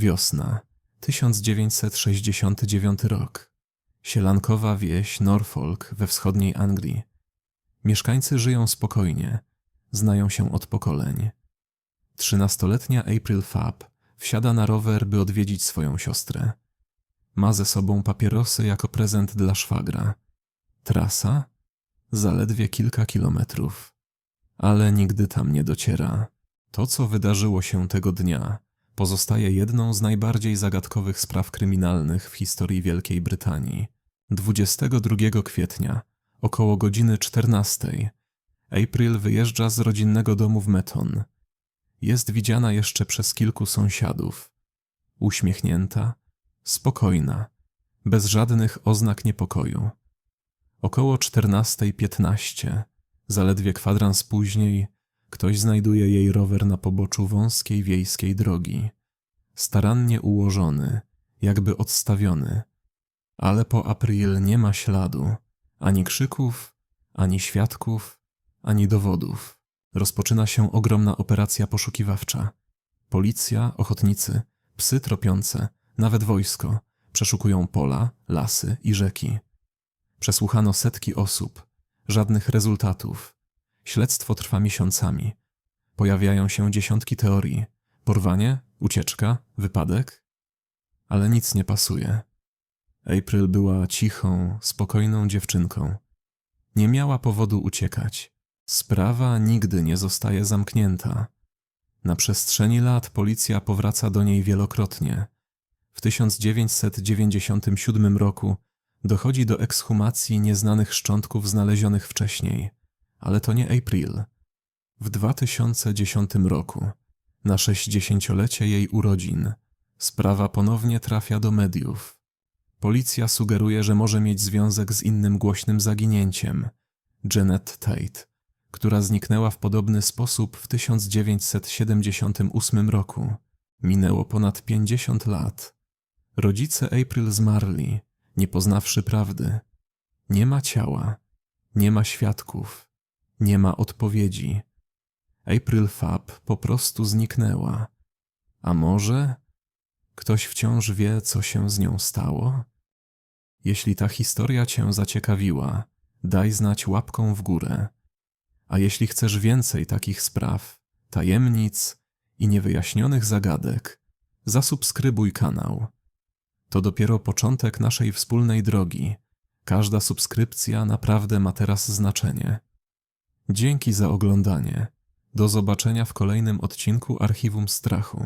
Wiosna, 1969 rok. Sielankowa wieś Norfolk we wschodniej Anglii. Mieszkańcy żyją spokojnie, znają się od pokoleń. Trzynastoletnia April Fab wsiada na rower, by odwiedzić swoją siostrę. Ma ze sobą papierosy jako prezent dla szwagra. Trasa? Zaledwie kilka kilometrów. Ale nigdy tam nie dociera. To, co wydarzyło się tego dnia, pozostaje jedną z najbardziej zagadkowych spraw kryminalnych w historii Wielkiej Brytanii. 22 kwietnia, około godziny 14, April wyjeżdża z rodzinnego domu w Meton. Jest widziana jeszcze przez kilku sąsiadów. Uśmiechnięta, spokojna, bez żadnych oznak niepokoju. Około 14.15, zaledwie kwadrans później, ktoś znajduje jej rower na poboczu wąskiej wiejskiej drogi. Starannie ułożony, jakby odstawiony. Ale po April nie ma śladu, ani krzyków, ani świadków, ani dowodów. Rozpoczyna się ogromna operacja poszukiwawcza. Policja, ochotnicy, psy tropiące, nawet wojsko przeszukują pola, lasy i rzeki. Przesłuchano setki osób, żadnych rezultatów. Śledztwo trwa miesiącami. Pojawiają się dziesiątki teorii: porwanie, ucieczka, wypadek. Ale nic nie pasuje. April była cichą, spokojną dziewczynką. Nie miała powodu uciekać. Sprawa nigdy nie zostaje zamknięta. Na przestrzeni lat policja powraca do niej wielokrotnie. W 1997 roku dochodzi do ekshumacji nieznanych szczątków znalezionych wcześniej, ale to nie April. W 2010 roku, na 60-lecie jej urodzin, sprawa ponownie trafia do mediów. Policja sugeruje, że może mieć związek z innym głośnym zaginięciem Janet Tate, która zniknęła w podobny sposób w 1978 roku. Minęło ponad 50 lat. Rodzice April zmarli, nie poznawszy prawdy. Nie ma ciała, nie ma świadków, nie ma odpowiedzi. April Fab po prostu zniknęła. A może ktoś wciąż wie, co się z nią stało? Jeśli ta historia cię zaciekawiła, daj znać łapką w górę. A jeśli chcesz więcej takich spraw, tajemnic i niewyjaśnionych zagadek, zasubskrybuj kanał. To dopiero początek naszej wspólnej drogi. Każda subskrypcja naprawdę ma teraz znaczenie. Dzięki za oglądanie. Do zobaczenia w kolejnym odcinku Archiwum Strachu.